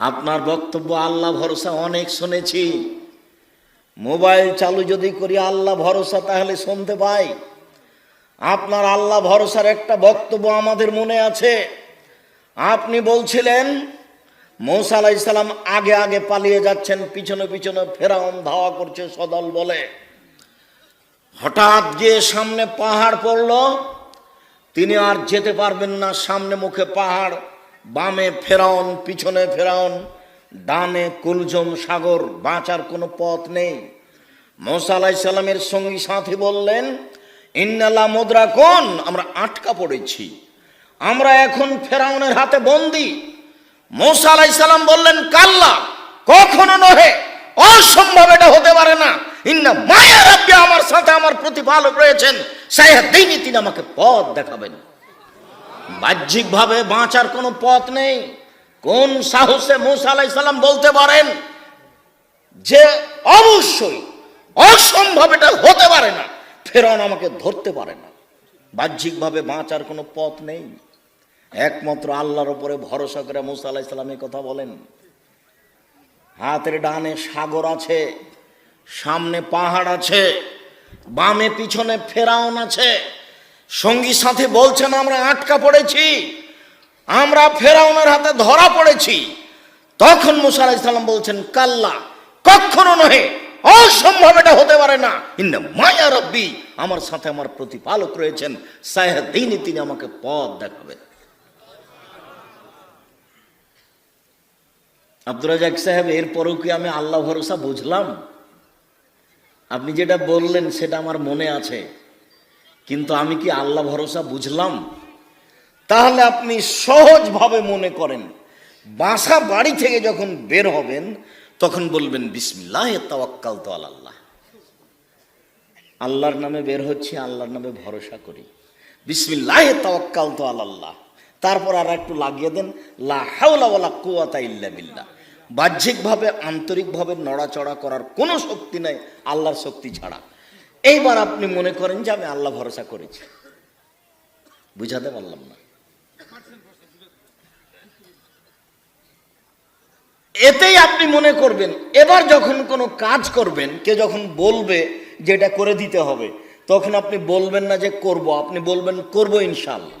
আপনার বক্তব্য আল্লাহ ভরসা, অনেক শুনেছি। মোবাইল চালু যদি করি, আল্লাহ ভরসা, তাহলে শুনতে পাই। আপনার আল্লাহ ভরসার একটা বক্তব্য আমাদের মনে আছে। আপনি বলছিলেন, মৌসা আলাইসাল্লাম আগে আগে পালিয়ে যাচ্ছেন, পিছনে পিছনে ফেরাউন ধাওয়া করছে সদল বলে। হঠাৎ গিয়ে সামনে পাহাড় পড়ল, তিনি আর যেতে পারবেন না, সামনে মুখে পাহাড়। বামে ফেরাউন, পিছনে ফেরাউন, ডানে কুলজম সাগর, বাঁচার কোনো পথ নেই। মৌসা আলাইসাল্লামের সঙ্গী সাথী বললেন ইন্নালা মুদ্রা কোন? আমরা আটকা পড়েছি। আমরা এখন ফেরাউনের হাতে বন্দি। মৌসা আলাইসাল্লাম বললেন, কাল্লা, কখনো নহে, অসম্ভব এটা হতে পারে না। ইন্না মায়া রাব্বি, আমার সাথে আমার প্রতিপালক রয়েছেন সাইহাদ্দিনই তিনি আমাকে পথ দেখাবেন। বাহ্যিকভাবে বাঁচার কোনো পথ নেই। কোন সাহসে মুসা আলাইসাল্লাম বলতে পারেন যে, অবশ্যই অসম্ভব এটা হতে পারে না। ফেরন আমাকে ধরতে পারে না। বাহ্যিকভাবে বাঁচার কোনো পথ নেই। একমাত্র আল্লাহর ওপরে ভরসা করে মুসা আলাইসাল্লাম এই কথা বলেন। হাতের ডানে সাগর আছে, সামনে পাহাড় আছে, বামে পিছনে ফেরাউন আছে। সঙ্গী সাথে বলছেন আমরা আটকা পড়েছি। আমরা ফেরাউনের হাতে ধরা পড়েছি। তখন মুসা আলাইসাল্লাম বলছেন, কাল্লা, কখনো নহে, অসম্ভব এটা হতে পারে না। মায়া রব্বি, আমার সাথে আমার প্রতিপালক রয়েছেন। সাহেদিনই তিনি আমাকে পথ দেখাবেন। আব্দুর রাজাক সাহেব, এরপরেও কি আমি আল্লাহ ভরসা বুঝলাম? আপনি যেটা বললেন, সেটা আমার মনে আছে। কিন্তু আমি কি আল্লাহ ভরসা বুঝলাম? তাহলে আপনি সহজভাবে মনে করেন, বাসা বাড়ি থেকে যখন বের হবেন, তখন বলবেন, বিসমিল্লাহ তাওয়াক্কাল তো আল্লাহ আল্লাহর নামে বের হচ্ছে, আল্লাহর নামে ভরসা করি। বিসমিল্লাহ তাওয়াক্কাল তো আল্লাহ তারপর আর একটু লাগিয়ে দেন, লা হাওলা ওয়ালা ইল্লা বিল্লাহ। বাহ্যিকভাবে, আন্তরিকভাবে নড়াচড়া করার কোনো শক্তি নাই, আল্লাহর শক্তি ছাড়া। এইবার আপনি মনে করেন যে আমি আল্লাহ ভরসা করেছি। বুঝাতে পারলাম না। এতেই আপনি মনে করবেন, এবার যখন কোনো কাজ করবেন, কে যখন বলবে যে এটা করে দিতে হবে, তখন আপনি বলবেন না যে করব, আপনি বলবেন করব ইনশাল্লাহ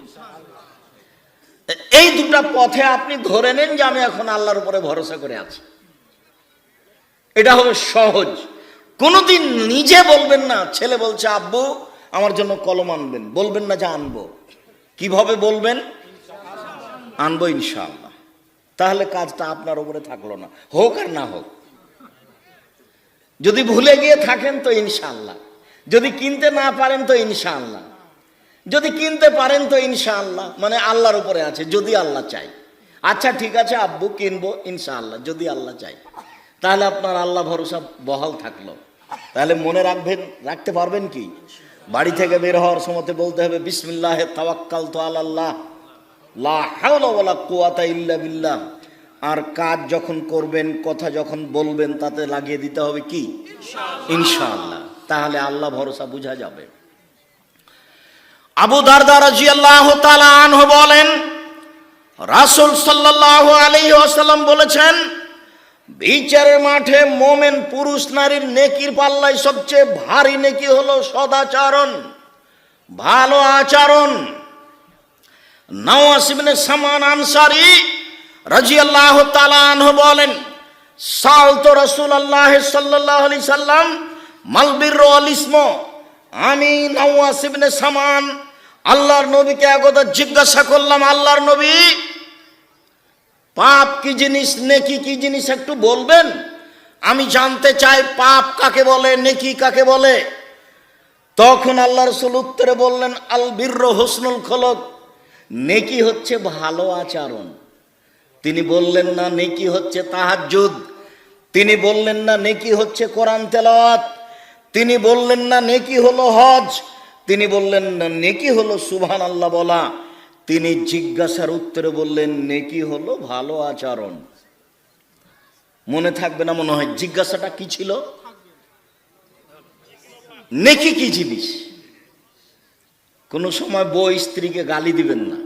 এই দুটা পথে আপনি ধরে নেন যে আমি এখন আল্লাহর উপরে ভরসা করে আছি। এটা হবে সহজ। কোনোদিন নিজে বলবেন না, ছেলে বলছে, আব্বু, আমার জন্য কলম আনবেন। বলবেন না যে আনব। কীভাবে বলবেন? আনব ইনশাআল্লাহ। তাহলে কাজটা আপনার উপরে থাকল না, হোক আর না হোক। যদি ভুলে গিয়ে থাকেন তো ইনশাআল্লাহ। যদি কিনতে না পারেন তো ইনশাআল্লাহ। যদি কিনতে পারেন তো ইনশাআল্লাহ। মানে আল্লাহর উপরে আছে, যদি আল্লাহ চাই আচ্ছা ঠিক আছে, আব্বু, কিনবো ইনশাআল্লাহ, যদি আল্লাহ চাই তাহলে আপনার আল্লাহ ভরসা বহাল থাকল। তাহলে মনে রাখবেন, রাখতে পারবেন কি? বাড়ি থেকে বের হওয়ার সময় বলতে হবে, বিসমিল্লাহ তাওয়াক্কাল তো আল্লাহ বিল্লাহ। আর কাজ যখন করবেন, কথা যখন বলবেন, তাতে লাগিয়ে দিতে হবে কি? ইনশাআল্লাহ। তাহলে আল্লাহ ভরসা বোঝা যাবে। আবু দারদা রাজিয়াল্লাহু তাআলা আনহু বলেন, রাসূল সাল্লাল্লাহু আলাইহি ওয়াসাল্লাম বলেছেন বিচারের মাঠে মোমেন পুরুষ নারীর নেকির পাল্লায় সবচেয়ে ভারী নেকি হলো সদাচরণ, ভালো আচরণ। নওয়াস ইবনে সামান আনসারি রাজিয়াল্লাহু তাআলা আনহু বলেন, সালতু রাসূলুল্লাহ সাল্লাল্লাহু আলাইহি সাল্লাম মালবির ওয়াল ইসম। আমি নওয়াস ইবনে সামান আল্লাহর নবীকে একদা জিজ্ঞাসা করলাম, আল্লাহর নবী পাপ কি জিনিস, নেকি কি জিনিস একটু বলবেন? আমি জানতে চাই পাপ কাকে বলে, নেকি কাকে বলে? তখন আল্লাহ রসুল উত্তরে বললেন, আল বীর্র হোসনুল খলক, নেকি হচ্ছে ভালো আচরণ। তিনি বললেন, না, নেকি হচ্ছে তাহাজ্জুদ। তিনি বললেন, না, নেকি হচ্ছে কোরআন তেলাওয়াত। তিনি বললেন, না, নেকি হলো হজ। তিনি বললেন, না, নেকি হলো সুবহান আল্লাহ বলা। তিনি জিজ্ঞাসার উত্তরে বললেন, নেকি হলো ভালো আচরণ? মনে থাকবে না মনে হয়, জিজ্ঞাসাটা কি ছিল? নেকি কি জিনিস? কোনো সময় বউ স্ত্রীকে গালি দিবেন না।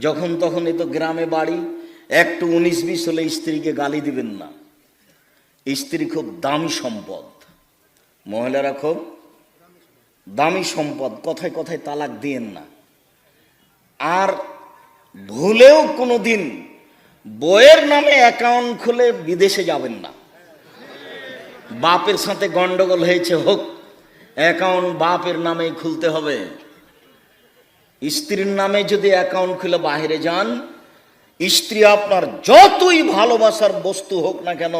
যখন তখন এ তো গ্রামে বাড়ি, একটু উনিশ বিশ হলে স্ত্রীকে গালি দিবেন না। স্ত্রী খুব দামি সম্পদ। মহিলারা খুব দামি সম্পদ, কথায় কথায় তালাক দিয়েন না। আর ভুলেও কোনো দিন বইয়ের নামে অ্যাকাউন্ট খুলে বিদেশে যাবেন না। বাপের সাথে গন্ডগোল হয়েছে, হোক, অ্যাকাউন্ট বাপের নামে খুলতে হবে। স্ত্রীর নামে যদি অ্যাকাউন্ট খুলে বাইরে যান, স্ত্রী আপনার যতই ভালোবাসার বস্তু হোক না কেন,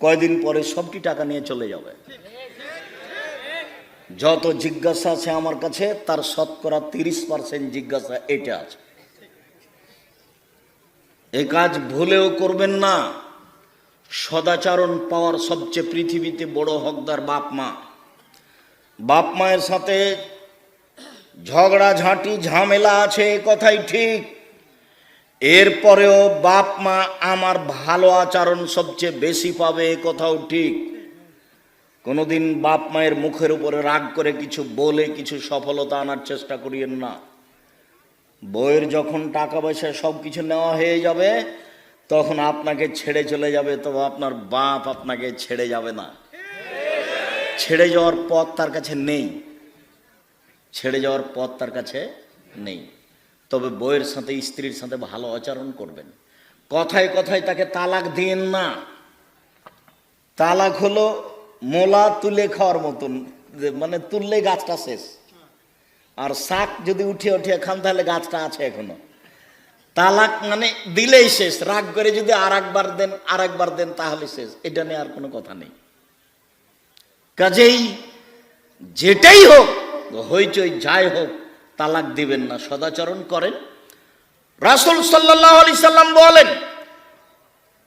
কয়দিন পরে সবটি টাকা নিয়ে চলে যাবে। যত জিজ্ঞাসা আছে আমার কাছে, তার শতকরা তিরিশ পার্সেন্ট জিজ্ঞাসা এটা আছে। এ কাজ ভুলেও করবেন না। সদাচরণ পাওয়ার সবচেয়ে পৃথিবীতে বড় হকদার বাপ মা। বাপ মায়ের সাথে ঝগড়া, ঝাঁটি, ঝামেলা আছে, এ কথাই ঠিক। এরপরেও বাপ মা আমার ভালো আচরণ সবচেয়ে বেশি পাবে, এ কথাও ঠিক। কোনোদিন বাপ মায়ের মুখের উপরে রাগ করে কিছু বলে, কিছু সফলতা আনার চেষ্টা করিয়েন না। বইয়ের যখন টাকা পয়সা সব কিছু নেওয়া হয়ে যাবে, তখন আপনাকে ছেড়ে চলে যাবে, তবে আপনার বাপ আপনাকে ছেড়ে যাবে না। ছেড়ে যাওয়ার পথ তার কাছে নেই। ছেড়ে যাওয়ার পথ তার কাছে নেই। তবে বইয়ের সাথে, স্ত্রীর সাথে ভালো আচরণ করবেন। কথায় কথায় তাকে তালাক দিন না। তালাক হলো মোলা তুলে খাওয়ার মতন মানে তুললে গাছটা শেষ। আর শাক যদি উঠে উঠে খান, তাহলে গাছটা আছে এখনও। তালাক মানে দিলেই শেষ, রাগ করে যদি আর একবার দেন আর একবার দেন, তাহলে শেষ। এটা নিয়ে আর কোনো কথা নেই। কাজেই যেটাই হোক, হইচই যাই হোক, তালাক দিবেন না, সদাচরণ করেন। রাসুল সাল্লাহ আলি সাল্লাম বলেন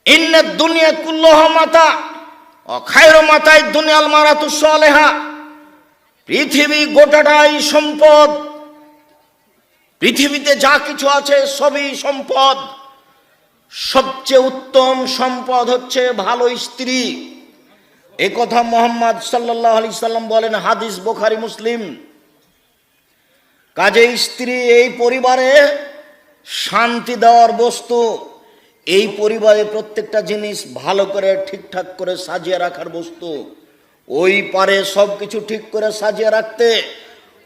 ইন্নের দুনিয়া কুল্লহ মাতা অখায়র মাতায় দুনিয়াল মারাতু সালেহা। পৃথিবী গোটাটাই সম্পদ। পৃথিবীতে যা কিছু আছে সবই সম্পদ। সবচেয়ে উত্তম সম্পদ হচ্ছে ভালো স্ত্রী। এ কথা মোহাম্মদ সাল্লাহ আলি সাল্লাম বলেন, হাদিস বোখারি, মুসলিম। কাজে স্ত্রী এই পরিবারে শান্তি দেওয়ার বস্তু। এই পরিবারে প্রত্যেকটা জিনিস ভালো করে ঠিকঠাক করে সাজিয়ে রাখার বস্তু। ওই পারে সব কিছু ঠিক করে সাজিয়ে রাখতে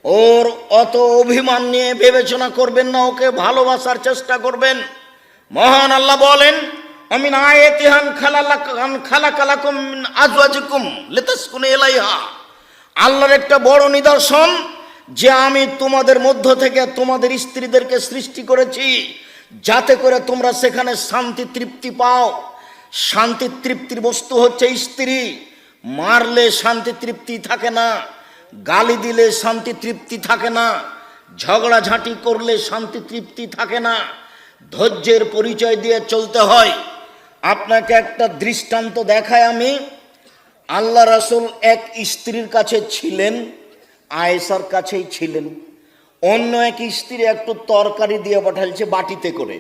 ওর অত অভিমান নিয়ে বিবেচনা করবেন না, ওকে ভালোবাসার চেষ্টা করবেন। মহান আল্লাহ বলেন আমি না এতিহান খালালাকান খালাকালাকুম আজওয়াজিকুম লিতাসকুনু ইলাইহা। আল্লাহর একটা বড় নিদর্শন, যে আমি তোমাদের মধ্য থেকে তোমাদের স্ত্রীদেরকে সৃষ্টি করেছি। যাতে করে তোমরা সেখানে শান্তি তৃপ্তি পাও। শান্তি তৃপ্তির বস্তু হচ্ছে স্ত্রী। মারলে শান্তি তৃপ্তি থাকে না, গালি দিলে শান্তি তৃপ্তি থাকে না, ঝগড়াঝাঁটি করলে শান্তি তৃপ্তি থাকে না। ধৈর্যের পরিচয় দিয়ে চলতে হয়। আপনাকে একটা দৃষ্টান্ত দেখায় আমি। আল্লাহ রাসুল এক স্ত্রীর কাছে ছিলেন আয়েসার কাছেই ছিলেন। অন্য এক স্ত্রী একটু তরকারি দিয়ে পাঠালছে বাটিতে করে।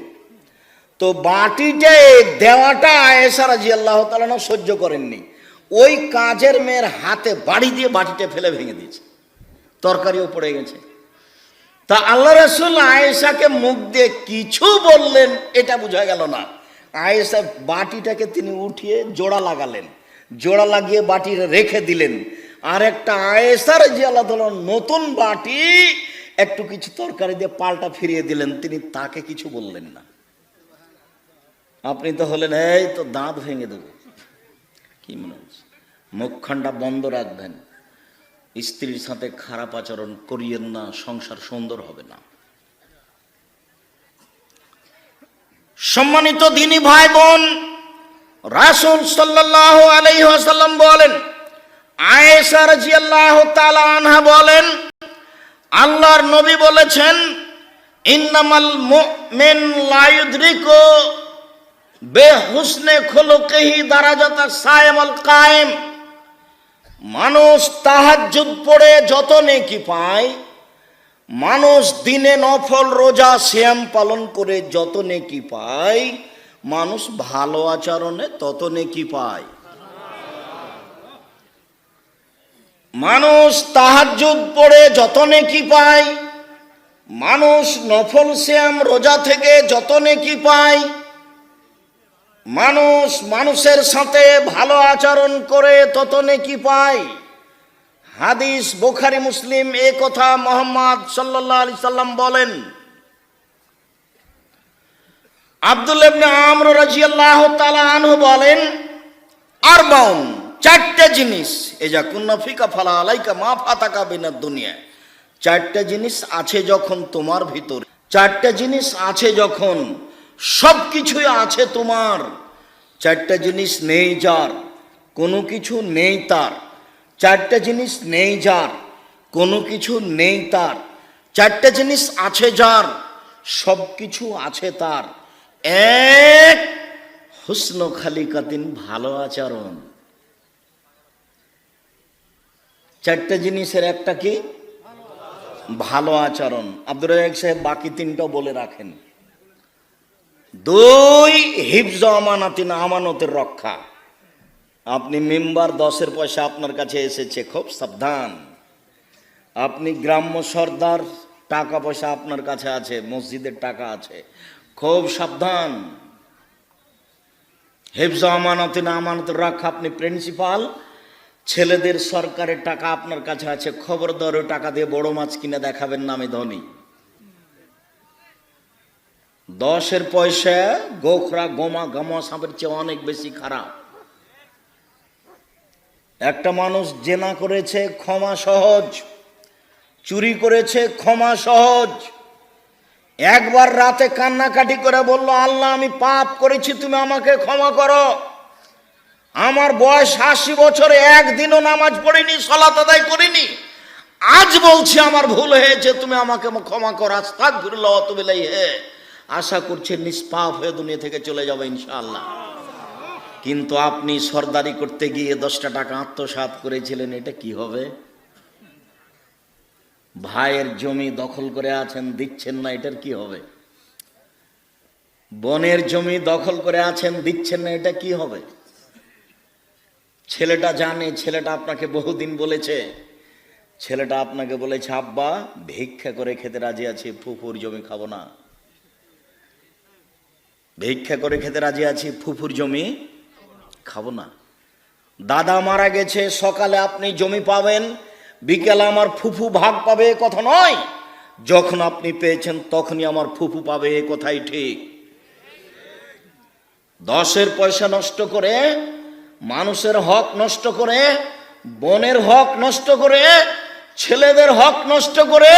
তো বাটিতে দেওয়াটা আয়েসা রাজি আল্লাহ তালা সহ্য করেননি। ওই কাজের মেয়ের হাতে বাড়ি দিয়ে বাটিটা ফেলে ভেঙে দিয়েছে। তরকারিও পড়ে গেছে। তা আল্লাহ রসুল আয়েশাকে মুখ দিয়ে কিছু বললেন, এটা বোঝা গেল না। আয়েশা বাটিটাকে তিনি উঠিয়ে জোড়া লাগালেন। জোড়া লাগিয়ে বাটি রেখে দিলেন। আর একটা আয়েসার যে আল্লাহ নতুন বাটি একটু কিছু তরকারি দিয়ে পাল্টা ফিরিয়ে দিলেন, তিনি তাকে কিছু বললেন না। আপনি তো হলেন, এই তো দাঁত ভেঙে দেবো। কি মনে হচ্ছে? মুখখানটা বন্ধ রাখবেন। স্ত্রীর সাথে খারাপ আচরণ করিয়েন না, সংসার সুন্দর হবে না। সম্মানিত দিনী ভাই বোন রাসুল সাল্লাহ আলাইসাল্লাম বলেন, আয়েশা রাজিয়াল্লাহ তাআলা আনহা বলেন আল্লাহর নবী বলেছেন, ইন্নামাল মুমিন লা ইউদরিকু বেহুসনে খুলুকিহি দারাজাতা সায়েমাল কায়েম। মানুষ তাহাজ্জুদ পড়ে যত নেকি পায়, মানুষ দিনে নফল রোজা শ্যাম পালন করে যত নেকি পায়, মানুষ ভালো আচরণে তত নেকি পায়। মানুষ তাহাজ্জুদ পড়ে যত নেকি পায়, মানুষ নফল শ্যাম রোজা থেকে যত নেকি পায়, মানুষ মানুষের সাথে ভালো আচরণ করে তত নেকি পায়। হাদিস বোখারি, মুসলিম এ কথা মোহাম্মদ সাল্লাল্লাহু আলাইহি সাল্লাম বলেন। আব্দুল ইবনে আমর রাদিয়াল্লাহু তাআলা আনহু বলেন, আরবাউন চারটে জিনিস এ যা কুন্না ফিকা ফালা আলাইকা মা ফাতাকা বিনাদ দুনিয়া। চারটে জিনিস আছে যখন তোমার ভিতর, চারটে জিনিস আছে যখন সব কিছুই আছে তোমার। চারটে জিনিস নেই যার, কোনো কিছু নেই তার। চারটে জিনিস নেই যার, কোনো কিছু নেই তার। চারটে জিনিস আছে যার সব কিছু আছে তার। এক, হুসন খালিকাতিন ভালো আচরণ। চারটে জিনিসের একটা কি? ভালো আচরণ। আব্দুর রাজাক সাহেব বাকি তিনটা বলে রাখেন। দুই, হিফজ আমানাতিন আমানতের রক্ষা। আপনি মেম্বার দশের পয়সা আপনার কাছে এসেছে, খুব সাবধান। আপনি গ্রাম্য সর্দার, টাকা পয়সা আপনার কাছে আছে, মসজিদের টাকা আছে, খুব সাবধান। হেফজ আমানতিন আমানতের রক্ষা, আপনি প্রিন্সিপাল ছেলেদের সরকারের টাকা আপনার কাছে আছে, খবরদার ওই টাকা দিয়ে বড় মাছ কিনে দেখাবেন না আমি ধনী। দশের পয়সা গোখরা, গোমা গামা সাপের চেয়ে অনেক বেশি খারাপ। একটা মানুষ জেনা করেছে ক্ষমা সহজ, চুরি করেছে ক্ষমা সহজ। একবার রাতে কান্নাকাটি করে বলল, আল্লাহ, আমি পাপ করেছি, তুমি আমাকে ক্ষমা করো। আমার বয়স আশি বছরে একদিনও নামাজ পড়িনি, সলাত আদায় করিনি। আজ বলছি আমার ভুল হয়েছে, তুমি আমাকে ক্ষমা করো। আস্তাক ফিরল তুমি হে আশা করছে নিষ্পাপ হয়ে দুনিয়া থেকে চলে যাবে ইনশাআল্লাহ। কিন্তু আপনি সর্দারি করতে গিয়ে দশটা টাকা আত্মসাৎ করেছিলেন, এটা কি হবে? ভাইয়ের জমি দখল করে আছেন, দিচ্ছেন না, এটার কি হবে? বনের জমি দখল করে আছেন, দিচ্ছেন না, এটা কি হবে? ছেলেটা জানে, ছেলেটা আপনাকে বহুদিন বলেছে। ছেলেটা আপনাকে বলেছে, আব্বা, ভিক্ষা করে খেতে রাজি আছি, ফুফুর জমি খাব না। ভিক্ষা করে খেতে রাজি আছি, ফুফুর জমি খাব না। দাদা মারা গেছে, সকালে আপনি জমি পাবেন, বিকেলে আমার ফুফু ভাগ পাবে কথা নয়। যখন আপনি পেয়েছেন, তখনই আমার ফুফু পাবে, এ কথাই ঠিক। দশের পয়সা নষ্ট করে মানুষের হক নষ্ট করে, বনের হক নষ্ট করে, ছেলেদের হক নষ্ট করে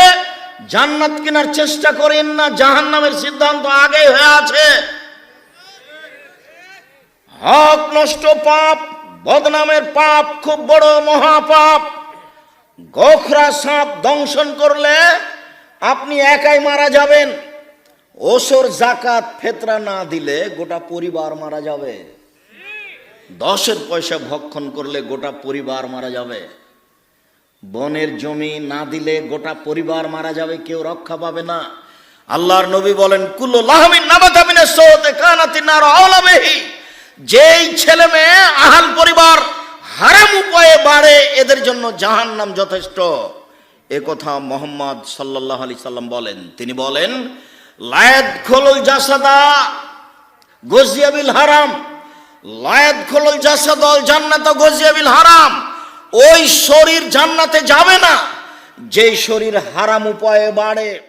জান্নাত কেনার চেষ্টা করেন না জাহান নামের সিদ্ধান্ত আগে হয়ে আছে। হক নষ্ট পাপ, বদনামের পাপ, খুব বড় মহাপাপ। গোখরা সাপ দংশন করলে আপনি একাই মারা যাবেন। ওসর, জাকাত, ফেতরা না দিলে গোটা পরিবার মারা যাবে। দশের পয়সা ভক্ষণ করলে গোটা পরিবার মারা যাবে। বনের জমি না দিলে গোটা পরিবার মারা যাবে, কেউ রক্ষা পাবে না। আল্লাহর নবী বলেন যেই ছেলে মেয়ে আহাল পরিবার হারাম উপায়ে বাড়ে, এদের জন্য জাহান্নাম যথেষ্ট। এ কথা মোহাম্মদ সাল্লাল্লাহু আলাইহি সাল্লাম বলেন। তিনি বলেন লায়াত খোলুল জাসাদা গজিয়াবিল হারাম। লায়াত খোলুল জাসাদল জান্নাত গজিয়াবিল হারাম। ওই শরীর জান্নাতে যাবে না। যেই শরীর হারাম উপায়ে বাড়ে।